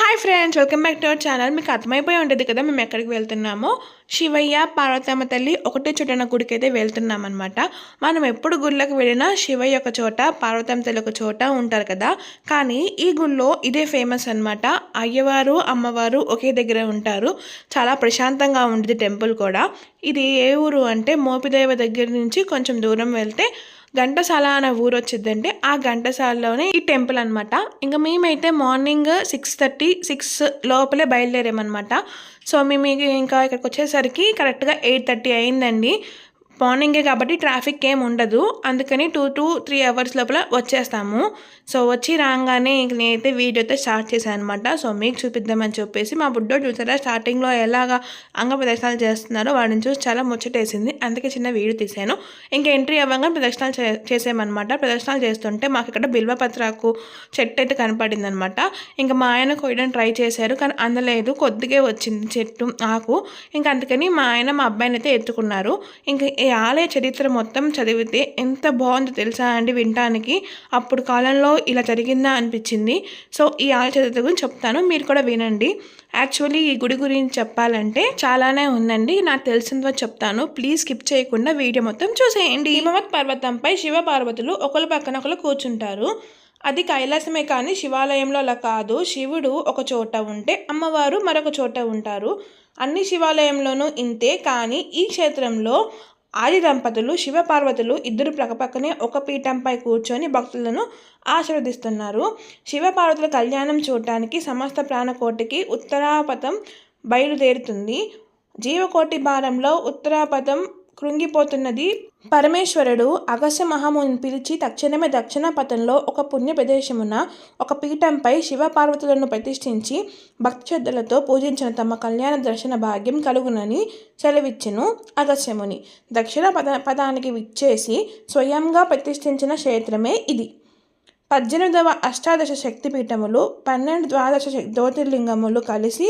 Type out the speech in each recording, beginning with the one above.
Hi friends welcome back to our channel మీకు అర్థమైపోయి ఉంటుంది కదా మేము ఎక్కడికి వెళ్తున్నామో? శివయ్య పార్వతమ్మ తల్లి ఒకటే చోటన గుడికి అయితే వెళ్తున్నాం అనమాట మనం ఎప్పుడు గుళ్ళకి వెళ్ళినా శివయ్య ఒక చోట పార్వతమ్మ తల్లి ఒక చోట ఉంటారు కదా. కానీ ఈ గుళ్ళో ఇదే ఫేమస్ అనమాట అయ్యవారు అమ్మవారు ఒకే దగ్గర ఉంటారు. చాలా ప్రశాంతంగా ఉంటుంది టెంపుల్ కూడా. ఇది ఏ ఊరు అంటే మోపిదేవ దగ్గర నుంచి కొంచెం దూరం వెళ్తే ఘంటసాల అనే ఊరు వచ్చిందంటే ఆ ఘంటసాలలోనే ఈ టెంపుల్ అనమాట ఇంకా మేమైతే మార్నింగ్ సిక్స్ థర్టీ సిక్స్ లోపలే బయలుదేరామన్నమాట. సో మేము ఇంకా ఇక్కడికి వచ్చేసరికి కరెక్ట్గా ఎయిట్ థర్టీ అయిందండి. మార్నింగే కాబట్టి ట్రాఫిక్ ఏం ఉండదు. అందుకని టూ టు త్రీ అవర్స్ లోపల వచ్చేస్తాము. సో వచ్చి రాగానే ఇంక నేనైతే వీడియో అయితే స్టార్ట్ చేశాను అనమాట సో మీకు చూపిద్దామని చెప్పేసి మా బుడ్డో చూసారా? స్టార్టింగ్లో ఎలాగా అంగ ప్రదర్శనలు చేస్తున్నారో వాడిని చూసి చాలా ముచ్చటేసింది. అందుకే చిన్న వీడియో తీశాను. ఇంకా ఎంట్రీ అవ్వగానే ప్రదర్శనలు చే చేసామన్నమాట ప్రదర్శనలు చేస్తుంటే మాకు ఇక్కడ బిల్వపత్రాకు చెట్టు అయితే కనపడింది అనమాట ఇంకా మా ఆయన కొయ్యడానికి ట్రై చేశారు కానీ అందలేదు. కొద్దిగా వచ్చింది చెట్టు ఆకు. ఇంకా అందుకని మా ఆయన మా అబ్బాయిని అయితే ఎత్తుకున్నారు. ఇంకా ఆలయ చరిత్ర మొత్తం చదివితే ఎంత బాగుందో తెలుసా అండి వినటానికి? అప్పుడు కాలంలో ఇలా జరిగిందా అనిపించింది. సో ఈ ఆలయ చరిత్ర గురించి చెప్తాను. మీరు కూడా వినండి. యాక్చువల్లీ ఈ గుడి గురించి చెప్పాలంటే చాలానే ఉందండి. నాకు తెలిసిందో చెప్తాను. ప్లీజ్ స్కిప్ చేయకుండా వీడియో మొత్తం చూసేయండి. హిమవత్ పర్వతంపై శివ పార్వతులు ఒకరు పక్కన ఒకరు కూర్చుంటారు. అది కైలాసమే కానీ శివాలయంలో అలా కాదు. శివుడు ఒక చోట ఉంటే అమ్మవారు మరొక చోట ఉంటారు. అన్ని శివాలయంలోనూ ఇంతే. కానీ ఈ క్షేత్రంలో ఆది దంపతులు శివపార్వతులు ఇద్దరు పక్కపక్కనే ఒక పీఠంపై కూర్చొని భక్తులను ఆశీర్వదిస్తున్నారు. శివపార్వతుల కళ్యాణం చూడటానికి సమస్త ప్రాణకోటికి ఉత్తరాపథం బయలుదేరుతుంది. జీవకోటి భారంలో ఉత్తరాపథం కృంగిపోతున్నది. పరమేశ్వరుడు అగస్య మహాముని పిలిచి తక్షణమే దక్షిణ పథంలో ఒక పుణ్య ప్రదేశమున ఒక పీఠంపై శివపార్వతులను ప్రతిష్ఠించి భక్తిశ్రద్ధలతో పూజించిన. తమ కళ్యాణ దర్శన భాగ్యం కలుగునని సెలవిచ్చెను అగస్యముని దక్షిణ పద పదానికి విచ్చేసి స్వయంగా ప్రతిష్ఠించిన క్షేత్రమే ఇది. పద్దెనిమిదవ అష్టాదశ శక్తిపీఠములు పన్నెండు ద్వాదశ జ్యోతిర్లింగములు కలిసి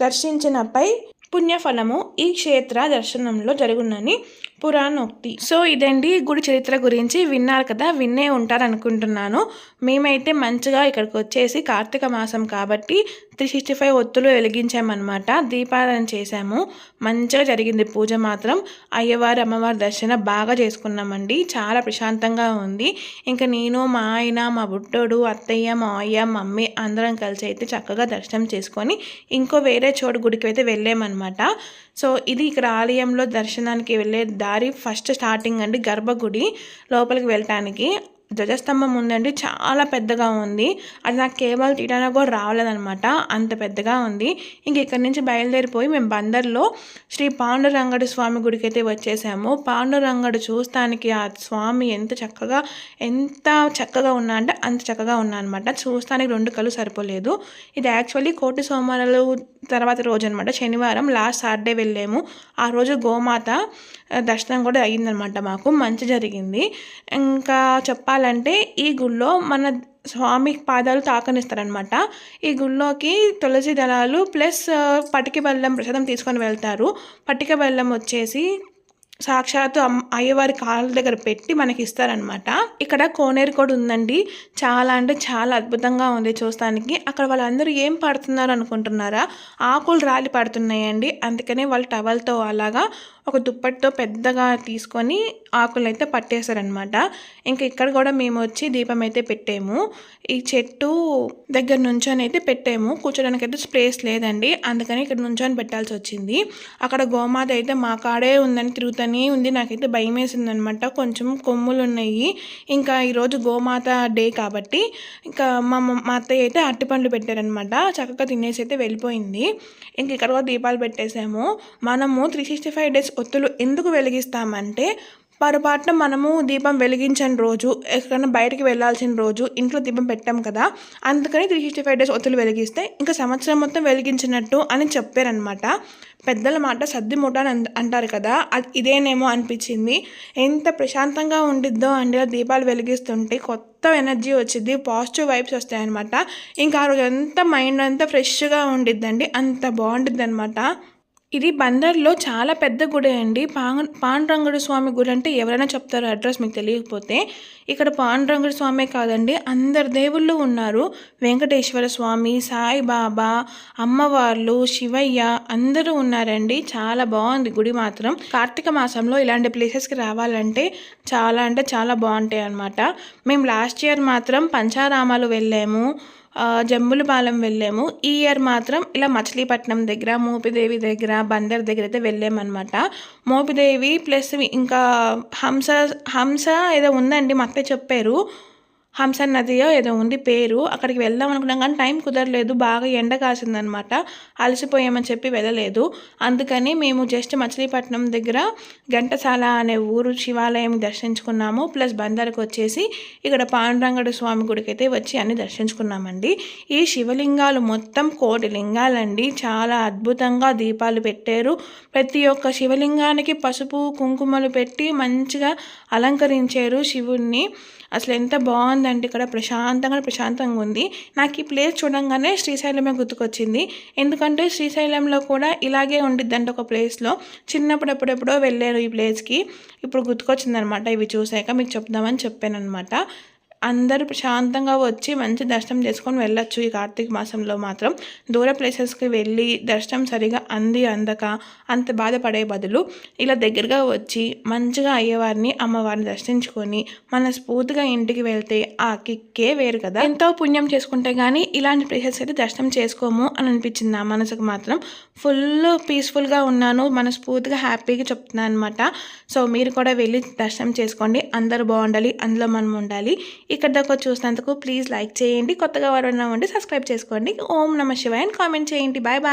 దర్శించినపై పుణ్యఫలము ఈ క్షేత్ర దర్శనంలో జరుగునని పురాణోక్తి. సో ఇదండి గుడి చరిత్ర గురించి. విన్నారు కదా విన్నే ఉంటారు అనుకుంటున్నాను మేమైతే మంచిగా ఇక్కడికి వచ్చేసి కార్తీక మాసం కాబట్టి త్రీ సిక్స్టీ ఫైవ్ ఒత్తులు వెలిగించామన్నమాట. దీపారాధన చేశాము. మంచిగా జరిగింది. పూజ మాత్రం అయ్యవారి అమ్మవారి దర్శనం బాగా చేసుకున్నామండి. చాలా ప్రశాంతంగా ఉంది. ఇంకా నేను మా ఆయన మా బుట్టోడు అత్తయ్య మా అయ్య మమ్మీ అందరం కలిసి అయితే చక్కగా దర్శనం చేసుకొని ఇంకో వేరే చోటు గుడికి అయితే వెళ్ళామన్నమాట. సో ఇది ఇక్కడ ఆలయంలో దర్శనానికి వెళ్ళే దారి ఫస్ట్ స్టార్టింగ్ అండి గర్భగుడి లోపలికి వెళ్ళటానికి. ధ్వజస్తంభం ఉందండి చాలా పెద్దగా ఉంది. అది నాకు కేవలం తీయడానికి కూడా రావలేదనమాట అంత పెద్దగా ఉంది. ఇంక ఇక్కడి నుంచి బయలుదేరిపోయి మేము బందర్లో శ్రీ పాండురంగడు స్వామి గుడికి అయితే వచ్చేసాము. పాండురంగడు చూస్తానికి ఆ స్వామి ఎంత చక్కగా ఎంత చక్కగా ఉన్నా అంటే అంత చక్కగా ఉన్నా అనమాట చూస్తానికి రెండు కళ్ళు సరిపోలేదు. ఇది యాక్చువల్లీ కోటి సోమవారాలు తర్వాత రోజు అనమాట శనివారం లాస్ట్ సాటర్డే వెళ్ళాము. ఆ రోజు గోమాత దర్శనం కూడా అయ్యిందనమాట మాకు. మంచి జరిగింది. ఇంకా చెప్పాలి చెప్పాలంటే ఈ గుళ్ళో మన స్వామి పాదాలు తాకనిస్తారనమాట ఈ గుళ్ళోకి తులసి దళాలు ప్లస్ పటిక బెల్లం ప్రసాదం తీసుకొని వెళ్తారు. పటిక బెల్లం వచ్చేసి సాక్షాత్తు అయ్యవారి కాళ్ళ దగ్గర పెట్టి మనకి ఇస్తారనమాట ఇక్కడ కోనేరు కూడా ఉందండి. చాలా అంటే చాలా అద్భుతంగా ఉంది చూస్తానికి. అక్కడ వాళ్ళందరూ ఏం పడుతున్నారు అనుకుంటున్నారా? ఆకులు రాలి పడుతున్నాయండి. అందుకనే వాళ్ళు టవల్తో అలాగా ఒక దుప్పటితో పెద్దగా తీసుకొని ఆకులు అయితే పట్టేశారనమాట ఇంకా ఇక్కడ కూడా మేము వచ్చి దీపం అయితే పెట్టాము. ఈ చెట్టు దగ్గర నుంచొని అయితే పెట్టాము. కూర్చోడానికి అయితే స్పేస్ లేదండి. అందుకని ఇక్కడ నుంచొని పెట్టాల్సి వచ్చింది. అక్కడ గోమాత అయితే మా కాడే ఉందని తిరుగుతూనే ఉంది. నాకైతే భయం వేసింది అనమాట కొంచెం కొమ్ములు ఉన్నాయి ఇంకా ఈరోజు గోమాత డే కాబట్టి ఇంకా మా మా అత్తయ్య అయితే అరటిపండ్లు పెట్టారనమాట చక్కగా తినేసి అయితే వెళ్ళిపోయింది. ఇంక ఇక్కడ కూడా దీపాలు పెట్టేసాము మనము త్రీ సిక్స్టీ ఫైవ్ డేస్ ఒత్తులు ఎందుకు వెలిగిస్తామంటే పొరపాటున మనము దీపం వెలిగించని రోజు ఎక్కడైనా బయటికి వెళ్ళాల్సిన రోజు ఇంట్లో దీపం పెట్టాం కదా అందుకని త్రీ సిక్స్టీ ఫైవ్ డేస్ ఒత్తులు వెలిగిస్తే ఇంకా సంవత్సరం మొత్తం వెలిగించినట్టు అని చెప్పారనమాట పెద్దల మాట సర్ది మూట అని అంటారు కదా అది ఇదేనేమో అనిపించింది. ఎంత ప్రశాంతంగా ఉండిద్దో అండి దీపాలు వెలిగిస్తుంటే కొత్త ఎనర్జీ వచ్చింది పాజిటివ్ వైబ్స్ వస్తాయన్నమాట. ఇంకా ఆ రోజు అంతా మైండ్ అంతా ఫ్రెష్గా ఉండిద్దండి అంత బాగుండిద్ది అనమాట ఇది బందర్లో చాలా పెద్ద గుడి అండి. పాన్ పాండురంగుడు స్వామి గుడి అంటే ఎవరైనా చెప్తారు అడ్రస్ మీకు తెలియకపోతే. ఇక్కడ పాండురంగుడు స్వామే కాదండి అందరు దేవుళ్ళు ఉన్నారు. వెంకటేశ్వర స్వామి సాయిబాబా అమ్మవార్లు శివయ్య అందరూ ఉన్నారండి. చాలా బాగుంది గుడి మాత్రం. కార్తీక మాసంలో ఇలాంటి ప్లేసెస్కి రావాలంటే చాలా అంటే చాలా బాగుంటాయి అన్నమాట మేము లాస్ట్ ఇయర్ మాత్రం పంచారామాలు వెళ్ళాము. జంబులపాలెం వెళ్ళాము. ఈ ఇయర్ మాత్రం ఇలా మచిలీపట్నం దగ్గర మోపిదేవి దగ్గర బందర్ దగ్గర అయితే వెళ్ళామన్నమాట. మోపిదేవి ప్లస్ ఇంకా హంస హంస ఏదో ఉందండి మా అత్తయ్య చెప్పారు. హంసన్ నదియో ఏదో ఉంది పేరు. అక్కడికి వెళ్దాం అనుకున్నాం కానీ టైం కుదరలేదు. బాగా ఎండ కాసిందనమాట. అలసిపోయామని చెప్పి వెళ్ళలేదు. అందుకని మేము జస్ట్ మచిలీపట్నం దగ్గర ఘంటసాల అనే ఊరు శివాలయం దర్శించుకున్నాము. ప్లస్ బందర్కి వచ్చేసి ఇక్కడ పాండురంగడు స్వామి గుడికి అయితే వచ్చి అన్ని దర్శించుకున్నామండి. ఈ శివలింగాలు మొత్తం కోటి లింగాలండి. చాలా అద్భుతంగా దీపాలు పెట్టారు. ప్రతి ఒక్క శివలింగానికి పసుపు కుంకుమలు పెట్టి మంచిగా అలంకరించారు శివుణ్ణి. అసలు ఎంత బాగుంది బాగుందండి ఇక్కడ. ప్రశాంతంగా ప్రశాంతంగా ఉంది. నాకు ఈ ప్లేస్ చూడంగానే శ్రీశైలమే గుర్తుకొచ్చింది. ఎందుకంటే శ్రీశైలంలో కూడా ఇలాగే ఉండిద్దంట ఒక ప్లేస్లో. చిన్నప్పుడు ఎప్పుడెప్పుడో వెళ్ళారు ఈ ప్లేస్కి. ఇప్పుడు గుర్తుకొచ్చిందనమాట. ఇవి చూసాక మీకు చెప్దామని చెప్పాను అనమాట అందరూ ప్రశాంతంగా వచ్చి మంచి దర్శనం చేసుకొని వెళ్ళొచ్చు ఈ కార్తీక మాసంలో మాత్రం. దూర ప్లేసెస్కి వెళ్ళి దర్శనం సరిగా అంది అందక అంత బాధపడే బదులు ఇలా దగ్గరగా వచ్చి మంచిగా అయ్యేవారిని అమ్మవారిని దర్శించుకొని మనస్ఫూర్తిగా ఇంటికి వెళ్తే ఆ కిక్కే వేరు కదా. ఎంతో పుణ్యం చేసుకుంటే కానీ ఇలాంటి ప్లేసెస్ అయితే దర్శనం చేసుకోము అని అనిపించింది నా మనసుకు మాత్రం. ఫుల్ పీస్ఫుల్గా ఉన్నాను మనస్ఫూర్తిగా హ్యాపీగా చెప్తున్నాను అనమాట సో మీరు కూడా వెళ్ళి దర్శనం చేసుకోండి అందరూ బాగుండాలి అందులో మనం ఉండాలి. ఇక్కడ దాకా చూసినందుకు ప్లీజ్ లైక్ చేయండి. కొత్తగా ఎవరైనా ఉండి సబ్స్క్రైబ్ చేసుకోండి. ఓం నమ శివాయ్ కామెంట్ చేయండి. Bye bye